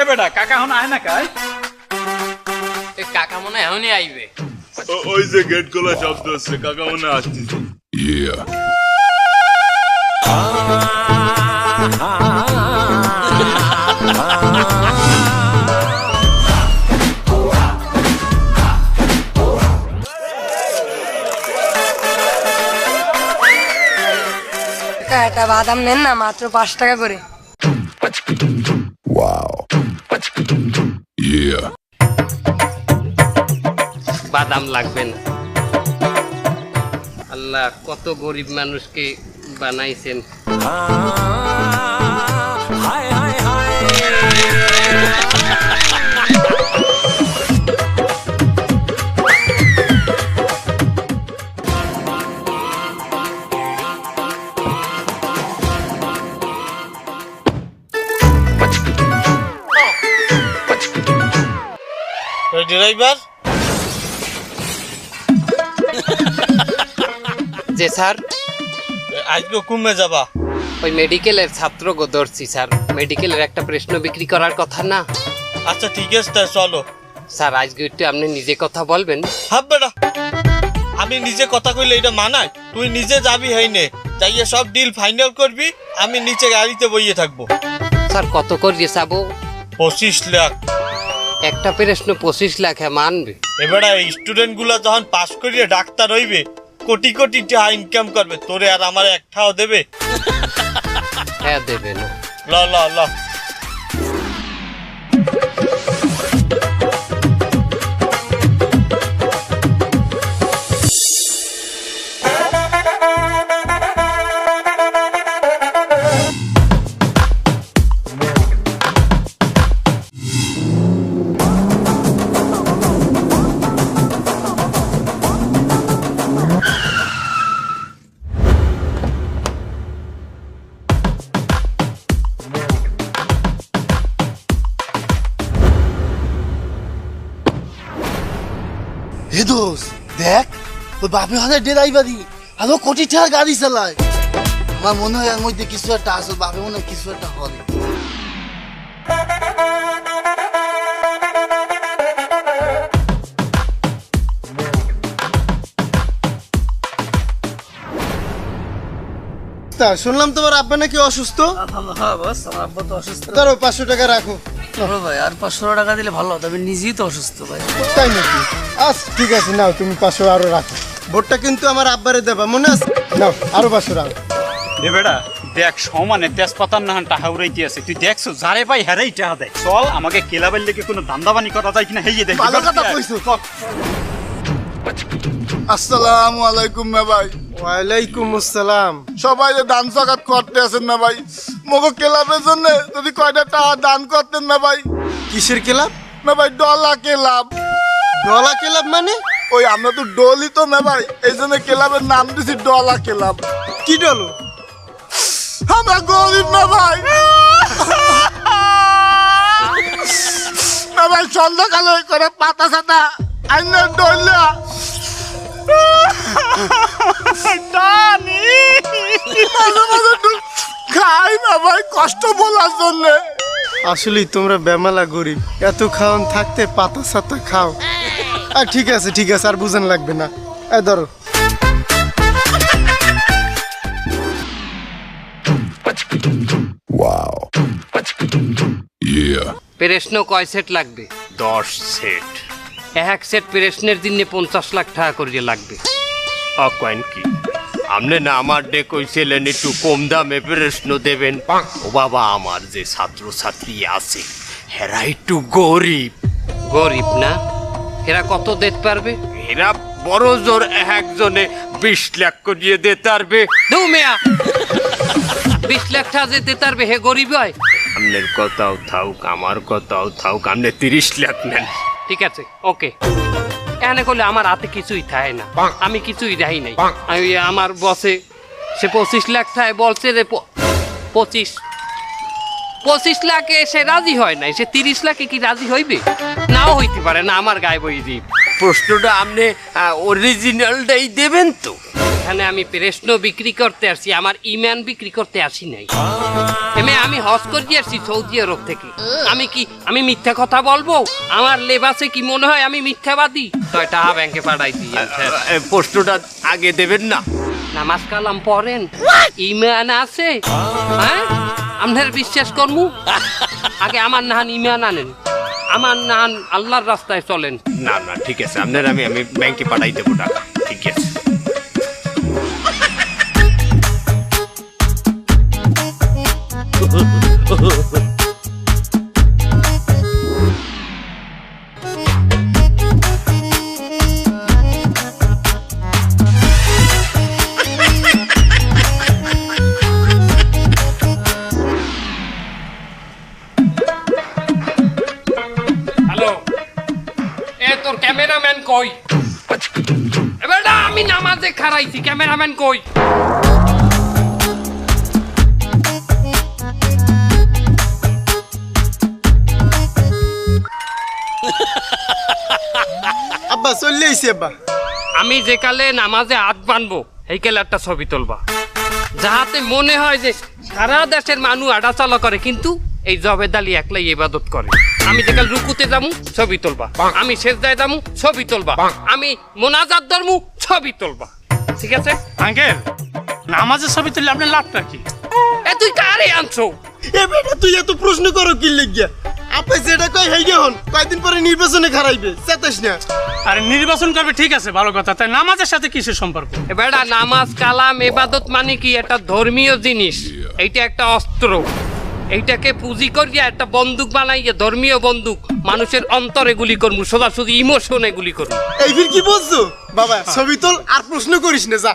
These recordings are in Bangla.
এ বেটা কাকা হন আয় না কাই এ কাকা মনে হয় এখনই আইবে। ওই যে গেট খোলা শব্দ হচ্ছে কাকা মনে আসতেছে। একটা বাদাম নেন না মাত্র পাঁচ টাকা করে। বাদাম লাগবে না। আল্লাহ কত গরিব মানুষকে বানাইছেন। ড্রাইভার যে স্যার আজকে কুমে যাবা? ওই মেডিকেলের ছাত্র গো ধরছি স্যার। মেডিকেলের একটা প্রশ্ন বিক্রি করার কথা না? আচ্ছা ঠিক আছে তা চলো। স্যার আজকে একটু আপনি নিজে কথা বলবেন। হাব বেটা আমি নিজে কথা কইলে এটা মানাই তুই নিজে যাবি হইনে যাইয়ে সব ডিল ফাইনাল করবি আমি নিচে গাড়িতে বইয়ে থাকব। স্যার কত করিয়ে চাবো? পঁচিশ লাখ। একটা প্রশ্ন পঁচিশ লাখে হ্যাঁ মানবে। এবারে স্টুডেন্টগুলা যখন পাস করিয়ে ডাক্তার হইবে কোটি কোটি টাকা ইনকাম করবে তোরে আর আমার একটাও দেবে? হ্যাঁ দেবে না। ল ল ল। দোষ দেখ ওই বাপে হাতে ড্রাইভারি আর ও কোটি টাকার গাড়ি চালায়। আমার মনে হয় এর মধ্যে কিছু একটা আসল বাপে মনে হয় কিছু একটা হবে। তা শুনলাম তোমার আব্বা নাকি অসুস্থ? হ্যাঁ আব্বা তো অসুস্থ ধরো পাঁচশো টাকা রাখো। ভাই আর পাঁচশো টাকা দিলে ভালো আমি নিজেই তো অসুস্থ ভাই। তাই নাকি? আচ্ছা ঠিক আছে নাও তুমি পাঁচশো আরও রাখো। ভোটটা কিন্তু আমার আব্বারে দেবা মনে আছে? নাও আরও পাঁচশো রাখো। এ বেটা দেখ সমানে তেজপাতার নাহান টাকা উড়াইতে আছে। তুই দেখছ যারে পাই হারাই টাকা দেয়। চল আমাকে কেলাবেল লেগে কোনো দান্দাবানি করা যায় কিনা হেয়ে দেখ। ভালো কথা কইছো। আসসালামু আলাইকুম না ভাই। ওয়ালাইকুম আসসালাম। সবাই যে দান সকাত করতে আছেন না ভাই। মগো ক্লাবের জন্য যদি কয়টা টাকা দান করতেন না ভাই? কিসের ক্লাব? না ভাই ডলা ক্লাব। ডলা ক্লাব মানে? ওই আমরা তো ডলি তো না ভাই। এই জন্য ক্লাবের নাম দিছি ডলা ক্লাব। কি ডলো? আমরা গরিব না ভাই। না ভাই সন্ধ্যাকালে করে পাতা সাতা আইনের ডলিয়া মাঝে মাঝে খাই না ভাই কষ্ট বলার জন্য। আসলেই তোমরা বেমালা গরিব এত খাওয়ান থাকতে পাতা সাতা খাও। আর ঠিক আছে ঠিক আছে আর বুঝান লাগবে না। এ ধরো। প্রশ্ন কয় সেট লাগবে দশ সেট এক সেট প্রশ্নের দিনে পঞ্চাশ লাখ টাকা করিয়ে লাগবে। কয়েন কি? আপনি না আমার ডে কইছিলেন একটু কম দামে প্রশ্ন দেবেন। ও বাবা আমার যে ছাত্র ছাত্রী আছে হেরা একটু গরিব। গরিব না? এরা কত দিতে পারবে? এরা বড় জোর একজনে বিশ লাখ করিয়ে দিতে পারবে। দু মেয়া! বিশ লাখ টাকা যে দিতে পারবে হে গরিব হয়। আপনার কথাও থাউক আমার কথাও থাউক আপনি তিরিশ লাখ নেন। ঠিক আছে ওকে এনে করলে আমার হাতে কিছুই থাকে না। আমি কিছুই দেখাই নাই। আমি আমার বসে সে পঁচিশ লাখ থাকে বলছে যে পঁচিশ। পঁচিশ লাখে সে রাজি হয় নাই সে তিরিশ লাখে কি রাজি হইবে? নাও হইতে পারে না আমার গায়ে বই দিব প্রশ্নটা আপনি অরিজিনালটাই দেবেন তো। এখানে আমি প্রশ্ন বিক্রি করতে আসছি আমার ইমান বিক্রি করতে আসি নাই। হ্যাঁ আমি হজ করে আসছি সৌদি আরব থেকে। আমি কি আমি মিথ্যা কথা বলব? আমার লেবাসে কি মনে হয় আমি মিথ্যাবাদী? ছয় টাকা ব্যাংকে পাঠাই দিই এ, আগে দেবেন না। নামাজ কালাম পড়েন। ইমান আছে? হ্যাঁ? আপনার বিশ্বাস করমু? আগে আমার নাহান ইমান আনেন। আমার নাহান আল্লাহর রাস্তায় চলেন। না না ঠিক আছে। আপনার আমি আমি ব্যাংকে পাঠাই দেবো টাকা। ঠিক আছে। ক্যামেরাম্যান কই? এবার আমি নামাজে খারাইছি ক্যামেরাম্যান কই? আব্বা চলে আইসি আব্বা। আমি যে কালে নামাজে হাত বানবো এই কালে একটা ছবি তুলবা। যাহাতে মনে হয় যে সারা দেশের মানুষ আড়াচলা করে কিন্তু এই জবেদালি একলাই ইবাদত করে। আমি যেকাল রুকুতে যামু ছবি তুলবা। আমি শেষদায় যামু ছবি তুলবা। আমি মোনাজাত ধরমু ছবি তুলবা। ঠিক আছে? আঙ্কেল নামাজের ছবি তুললে আপনার লাভটা কি? এ তুই কারে আনছো? এ বেটা তুই এত প্রশ্ন করো কি লিখিয়া আপনি যেটা কই হেই হন? কয়দিন পরে নির্বাচনে খারাইবে চেতাস না। আর নির্বাচন করবে ঠিক আছে ভালো কথা। তাই নামাজের সাথে কিসের সম্পর্ক? বেটা নামাজ কালাম এবাদত মানে কি? একটা ধর্মীয় জিনিস। এইটা একটা অস্ত্র। এইটাকে পুঁজি করিয়া একটা বন্দুক বানাইয়া, ধর্মীয় বন্দুক, মানুষের অন্তরে গুলি করব সোজাসুজি ইমোশনে গুলি করব এই কি বলছো? বাবা, ছবি তোল, আর প্রশ্ন করিস না, যা।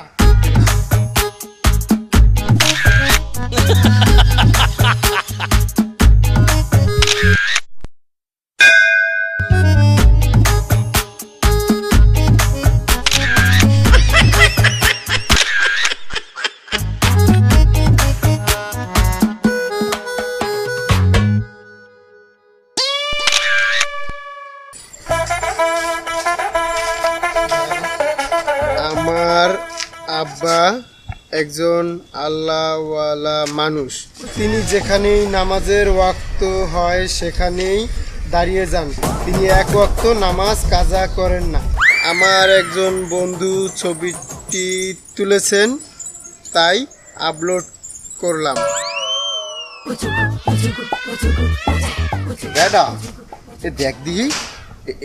একজন আল্লাহওয়ালা মানুষ তিনি যেখানেই নামাজের ওয়াক্ত হয় সেখানেই দাঁড়িয়ে যান তিনি এক ওয়াক্ত নামাজ কাজা করেন না আমার একজন বন্ধু ছবিটি তুলেছেন তাই আপলোড করলাম দেখ এ-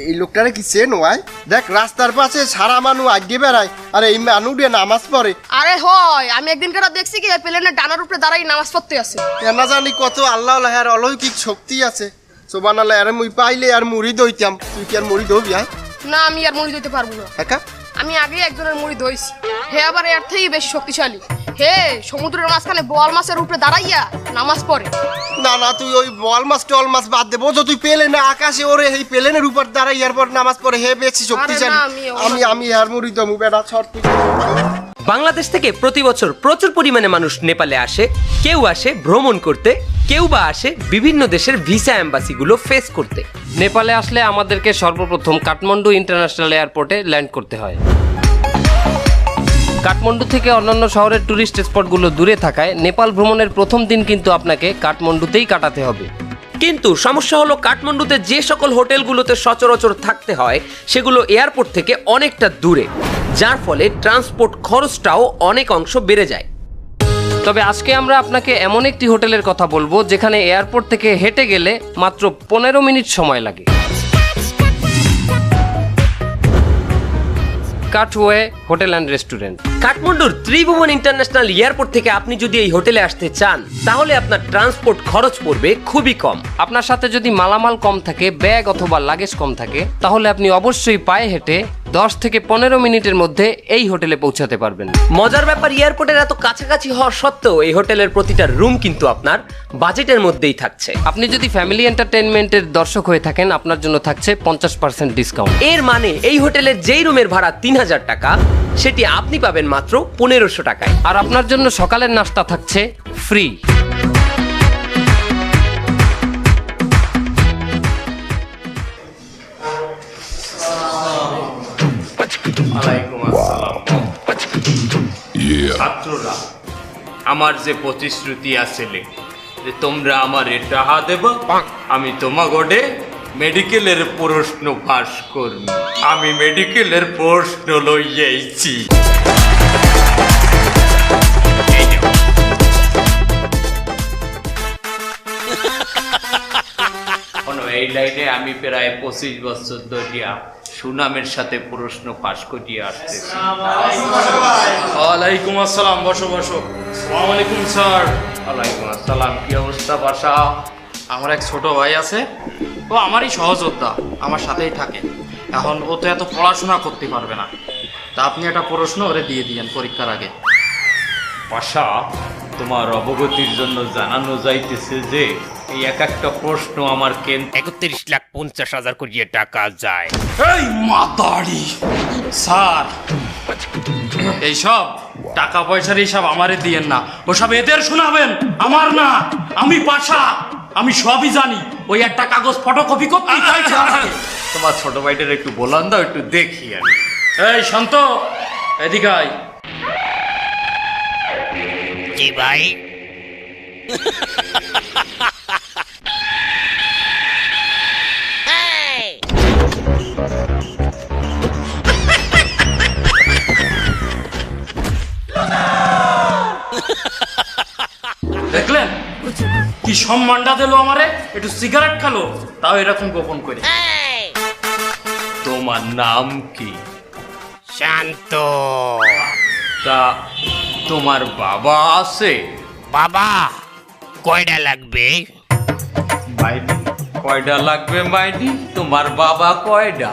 এই লোকটারে কি সে ওয়াই দেখ রাস্তার পাশে সারা মানু আগে বেড়ায় আর এই মানু দিয়ে নামাজ পড়ে। আরে হয় আমি একদিন কেন দেখছি কি প্লেনের ডানার উপরে দাঁড়াই নামাজ পড়তে আছে। না জানি কত আল্লাহ আর অলৌকিক শক্তি আছে। সোবান আল্লাহ আর মুই পাইলে আর মুড়ি দইতাম। তুই কি আর মুড়ি দবি আয়? না আমি আর মুড়ি দিতে পারব না। একা? আমি আগে একজনের মুড়ি ধইছি। হে আবার এর থেকেই বেশি শক্তিশালী। হে সমুদ্রের মাঝখানে বোয়াল মাছের উপরে দাঁড়াইয়া নামাজ পড়ে। না না তুই ওই বল মাছ টল মাছ বাদ দে। বোঝো তুই পেলে না আকাশে ওরে এই পেলেনের উপর দাঁড়াই এরপর নামাজ পড়ে। হে বেশি শক্তিশালী। আমি আমি আমি আর মুড়ি দমু বেটা ছট তুই বাংলাদেশ থেকে প্রতি বছর প্রচুর পরিমাণে মানুষ নেপালে আসে, কেউ আসে ভ্রমণ করতে, কেউ বা আসে বিভিন্ন দেশের ভিসা অ্যাম্বাসিগুলো ফেস করতে। নেপালে আসলে আমাদেরকে সর্বপ্রথম কাঠমান্ডু ইন্টারন্যাশনাল এয়ারপোর্টে ল্যান্ড করতে হয়। কাঠমান্ডু থেকে অন্যান্য শহরের ট্যুরিস্ট স্পটগুলো দূরে থাকায় নেপাল ভ্রমণের প্রথম দিন কিন্তু আপনাকে কাঠমান্ডুতেই কাটাতে হবে। কিন্তু সমস্যা হলো কাঠমান্ডুতে যে সকল হোটেলগুলোতে সচরাচর থাকতে হয়, সেগুলো এয়ারপোর্ট থেকে অনেকটা দূরে। যার ফলে ট্রান্সপোর্ট খরচটাও অনেক অংশ বেড়ে যায়। তবে আজকে আমরা আপনাকে এমন একটি হোটেলের কথা বলব, যেখানে এয়ারপোর্ট থেকে হেঁটে গেলে মাত্র পনেরো মিনিট সময় লাগে। Kathway hotel and restaurant. কাঠমান্ডুর Tribhuvan international airport থেকে আপনি যদি এই হোটেলে আসতে চান, তাহলে আপনার ট্রান্সপোর্ট খরচ পড়বে খুবই কম। আপনার সাথে যদি মালামাল কম থাকে, ব্যাগ অথবা লাগেজ কম থাকে, তাহলে আপনি অবশ্যই পায়ে হেঁটে দশ থেকে পনেরো মিনিটের মধ্যে এই হোটেলে পৌঁছাতে পারবেন। মজার ব্যাপার এয়ারপোর্টের এত কাছাকাছি হওয়া সত্ত্বেও এই হোটেলের প্রতিটা রুম কিন্তু আপনার বাজেটের মধ্যেই থাকছে। আপনি যদি ফ্যামিলি এন্টারটেনমেন্টের দর্শক হয়ে থাকেন আপনার জন্য থাকছে পঞ্চাশ পার্সেন্ট ডিসকাউন্ট। এর মানে এই হোটেলের যেই রুমের ভাড়া তিন হাজার টাকা সেটি আপনি পাবেন মাত্র পনেরোশো টাকায়। আর আপনার জন্য সকালের নাস্তা থাকছে ফ্রি ছাত্ররা আমার যে প্রতিশ্রুতি আসলে যে তোমরা আমার টাকা দেবা আমি তোমাগোডে মেডিকেলের প্রশ্ন পাস করব। আমি মেডিকেলের প্রশ্ন লইয়াইছি। এই লাইনে আমি প্রায় পঁচিশ বছর ধরিয়া সুনামের সাথে প্রশ্ন পাশ করিয়া আসতেছি। ওয়ালাইকুম আসসালাম বসো বসো। ওয়ালাইকুম স্যার। ওয়ালাইকুম আসসালাম কি অবস্থা বাসা? আমার এক ছোট ভাই আছে ও আমারই সহযোদ্ধা আমার সাথেই থাকে। এখন ও তো এত পড়াশোনা করতে পারবে না। তা আপনি একটা প্রশ্ন ওরে দিয়ে দিয়েন পরীক্ষার আগে। বাসা তোমার অবগতির জন্য জানানো যাইতেছে যে এই এক একটা প্রশ্ন আমার কেন একত্রিশ লাখ পঞ্চাশ হাজার করিয়ে টাকা যায়। এই মাতাড়ি স্যার এইসব টাকা পয়সার হিসাব আমারে দিয়েন না। ওসব এদের শোনাবেন আমার না। আমি পাশা আমি সবই জানি। ওই একটা কাগজ ফটোকপি করতে চাইছে তোমার ছোট ভাইটার একটু বলান দাও একটু দেখি আমি। এই শান্ত এদিকে আয়। জি ভাই? কি সম্মানটা দিল আমারে? একটু সিগারেট খেলো? তাও এরকম গোপন করে। তোমার নাম কি? শান্ত। তা তোমার বাবা আছে? বাবা কয়টা লাগবে? মাইডি কয়টা লাগবে মাইডি তোমার বাবা কয়টা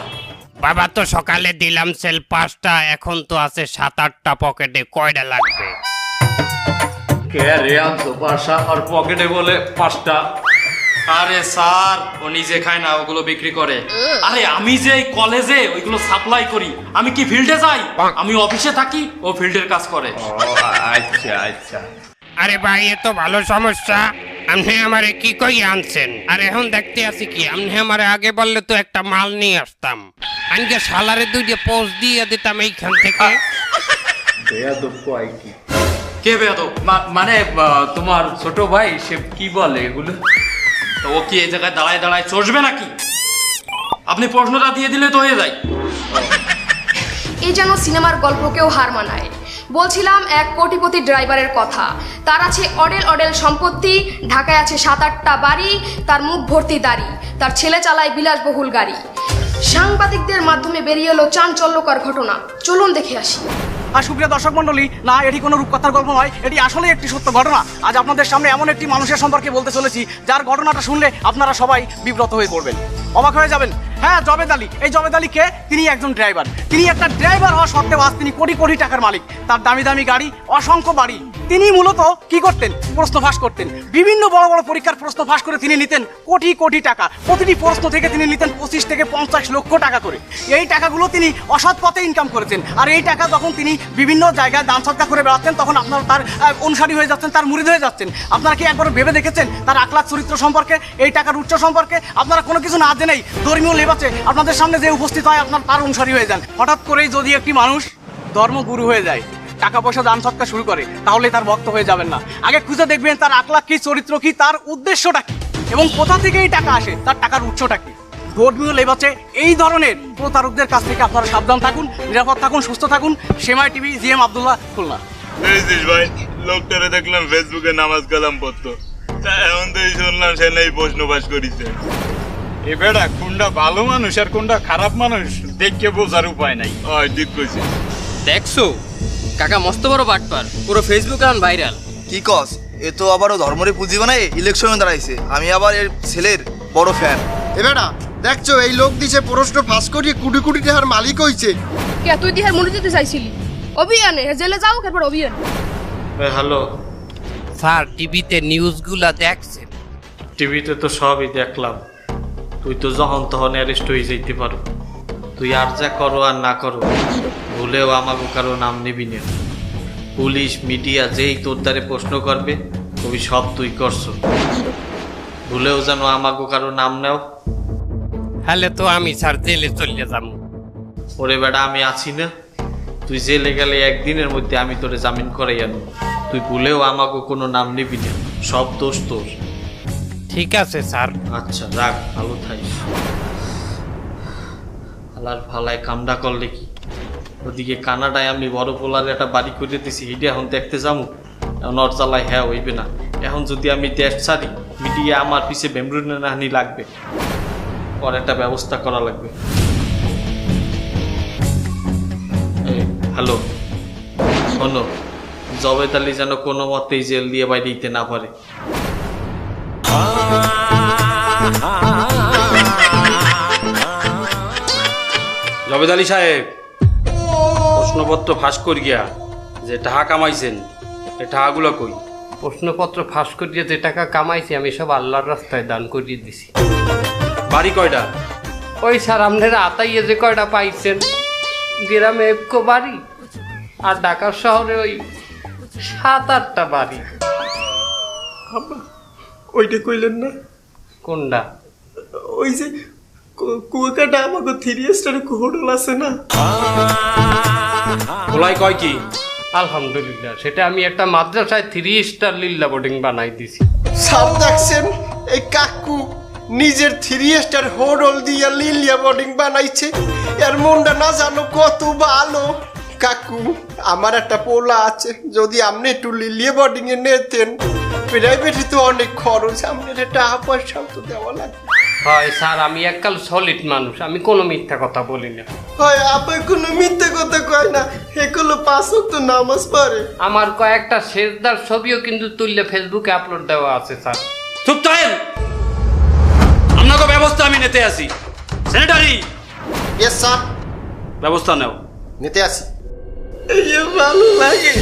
বাবা তো সকালে দিলাম সেল পাঁচটা এখন তো আছে সাত আটটা পকেটে কয়টা লাগবে? কে রে বাসা? আর পকেটে বলে পাঁচটা। আরে স্যার ও নিজে খায় না ওগুলো বিক্রি করে। আরে আমি যে এই কলেজে ওইগুলো সাপ্লাই করি আমি কি ফিল্ডে যাই? আমি অফিসে থাকি ও ফিল্ডের কাজ করে। আচ্ছা আচ্ছা। আরে ভাই এ তো ভালো সমস্যা। আপনি আমারে কি কই আনছেন? আর এখন দেখতে আছি কি আপনি আমারে আগে বললে তো একটা মাল নিয়ে আসতাম। আজকে সালারে দুইটা পোস্ট দিয়ে দিতাম এইখান থেকে। বেয়াদব কয় কি? কে বেয়াদব মা- মানে তোমার ছোট ভাই, সে কি বলে এগুলো? তো ও কি এই জায়গায় দাঁড়ায় দাঁড়ায় চষবে নাকি? আপনি প্রশ্নটা দিয়ে দিলে তো হয়ে যায়। এই যেন সিনেমার গল্পকেও হার মানায়। বলছিলাম এক কোটিপতি ড্রাইভারের কথা। তার আছে অডেল অডেল সম্পত্তি, ঢাকায় আছে সাত আটটা বাড়ি, তার মুখ ভর্তি দাড়ি, তার ছেলে চালায় বিলাসবহুল গাড়ি। সাংবাদিকদের মাধ্যমে বেরিয়ে এলো চাঞ্চল্যকর ঘটনা। চলুন দেখে আসি। আর সুপ্রিয় দর্শক মন্ডলী, না, এটি কোনো রূপকথার গল্প নয়, এটি আসলে একটি সত্য ঘটনা। আজ আপনাদের সামনে এমন একটি মানুষের সম্পর্কে বলতে চলেছি, যার ঘটনাটা শুনলে আপনারা সবাই বিব্রত হয়ে পড়বেন। অবাক হয়ে যাবেন। হ্যাঁ জবেদ আলী। এই জবেদ আলী কে? তিনি একজন ড্রাইভার তিনি একটা ড্রাইভার হওয়া সত্ত্বেও আজ তিনি কোটি কোটি টাকার মালিক। তার দামি দামি গাড়ি, অসংখ্য বাড়ি। তিনি মূলত কি করতেন? প্রশ্ন ফাঁস করতেন। বিভিন্ন বড় বড় পরীক্ষার প্রশ্ন ফাঁস করে তিনি নিতেন কোটি কোটি টাকা। প্রতিটি প্রশ্ন থেকে তিনি নিতেন পঁচিশ থেকে পঞ্চাশ লক্ষ টাকা করে। এই টাকাগুলো তিনি অসৎ পথে ইনকাম করেছেন। আর এই টাকা যখন তিনি বিভিন্ন জায়গায় দান সৎকার করে বেড়াচ্ছেন, তখন আপনার তার অনুসারী হয়ে যাচ্ছেন, তার মুরিদ হয়ে যাচ্ছেন। আপনারা কি একবার ভেবে দেখেছেন তার আখলাখ চরিত্র সম্পর্কে, এই টাকার উচ্চ সম্পর্কে? আপনারা কোনো কিছু না জেনেই ধর্মীয় লেবাচে আপনাদের সামনে যে উপস্থিত হয় আপনার তার অনুসারী হয়ে যান। হঠাৎ করেই যদি একটি মানুষ ধর্মগুরু হয়ে যায়, টাকা পয়সা দান সৎকার শুরু করে, তাহলে তার ভক্ত হয়ে যাবেন না। আগে খুঁজে দেখবেন তার আখলাখ কি, চরিত্র কি, তার উদ্দেশ্যটা কি, এবং কোথা থেকে এই টাকা আসে, তার টাকার উৎসটা কি। ধর্মীয় লেবাচে এই ধরনের প্রতারকদের কাছ থেকে আপনারা সাবধান থাকুন, নিরাপদ থাকুন, সুস্থ থাকুন। সেমাই TV G M Abdullah, Khulna. ভাই, লোকটারে দেখলাম ফেসবুকে নামাজ কালাম পড়তো। এখন তো এই শুনলাম সে নেই, প্রশ্ন পাস করিছে। এ বেটা কোনটা ভালো মানুষ আর কোনটা খারাপ মানুষ দেখকে বোঝার উপায় নাই। হয় ঠিক কইছিস দেখছ? কাকা মস্ত বড় বাটপার পুরো ফেসবুক এখন ভাইরাল কি কস? এ তো আবারও ধর্মরে পুঁজি বানায় ইলেকশনে দাঁড়াইছে। আমি আবার এর ছেলের বড় ফ্যান এ বেটা দেখছ এই লোক দিছে প্রশ্ন ফাঁস করিয়ে কুটি কুটি টাকার মালিক হইছে। কে তুই দিহার মনে দিতে চাইছিলি? অভিযানে জেলে যাও এরপর অভিযান। হ্যালো। স্যার টিভিতে নিউজগুলা দেখছেন? টিভিতে তো সবই দেখলাম। তুই তো যখন তখন অ্যারেস্ট হয়ে যাইতে পারো। তুই আর যা করো আর না করো ভুলেও আমাকে কারও নাম নিবি না। পুলিশ মিডিয়া যেই তোর দ্বারে প্রশ্ন করবে কবি সব তুই করছ। ভুলেও যেন আমাকে কারও নাম নেও। তাহলে তো আমি স্যার জেলে চলে যাব। ওরে বেটা আমি আছি না। তুই জেলে গেলে একদিনের মধ্যে আমি তোরে জামিন করাই আনব তুই ভুলেও আমাকে কোনো নাম নিবি না। সব দোষ তোর। ঠিক আছে, স্যার। আচ্ছা রাখ, ভালো থাইস আলার ভালায় কামডা করলে কি ওদিকে কানাডায় আমি বড় পোলার একটা বাড়ি করে দিছি, হিডে এখন দেখতে যাব। এখন জ্বালায় হ্যাঁ হইবে না। এখন যদি আমি দেশ ছাড়ি, মিডিয়া আমার পিছে বেমরুনে নাহানি লাগবে। ওর একটা ব্যবস্থা করা লাগবে। হ্যালো, শোনো। জবেদ আলী যেন কোনো মতেই জেল দিয়ে বাইরে দিতে না পারে। জবেদ আলী সাহেব প্রশ্নপত্র ফাঁস করি গিয়া যে টাকা কামাইছেন এই টাকাগুলো কই? প্রশ্নপত্র ফাঁস করিয়ে যে টাকা কামাইছি আমি সব আল্লাহর রাস্তায় দান করিয়ে দিছি। বাড়ি কয়টা? ওই স্যার আপনারা আতাইয়ে যে কয়টা পাইছেন? গ্রামে একো বাড়ি আর ঢাকা শহরে ওই সাত আটটা বাড়ি। ওইটা কইলেন না? কোনটা? ওই যে কুয়াকাটা আমাকে থ্রি স্টার হোটেল আছে না। খোলাই কয় কি? আলহামদুলিল্লাহ সেটা আমি একটা মাদ্রাসায় থ্রি স্টার লিল্লা বোর্ডিং বানাই দিছি। সাপ দেখছেন? এই কাকু নিজের থ্রি স্টার হোটেল দিয়া লিলিয়া বোর্ডিং বানাইছে। এর মনটা না জানো কত ভালো। কাকু আমার একটা পোলা আছে যদি আপনি একটু লিলিয়া বোর্ডিং এ নিতেন প্রাইভেটে তো অনেক খরচ আপনার টাকা পয়সাও তো দেওয়া লাগবে। হয় স্যার আমি এককাল সলিড মানুষ আমি কোনো মিথ্যা কথা বলি না। হয় আপনি কোনো মিথ্যে কথা কয় না এগুলো পাঁচ তো নামাজ পড়ে। আমার কয়েকটা শেষদার ছবিও কিন্তু তুললে ফেসবুকে আপলোড দেওয়া আছে স্যার। চুপ থাকেন আপনাকে ব্যবস্থা আমি নিতে আসি। সেনেটারি ইয়েস স্যার ব্যবস্থা নেও। নিতে আসি। ভালো লাগে।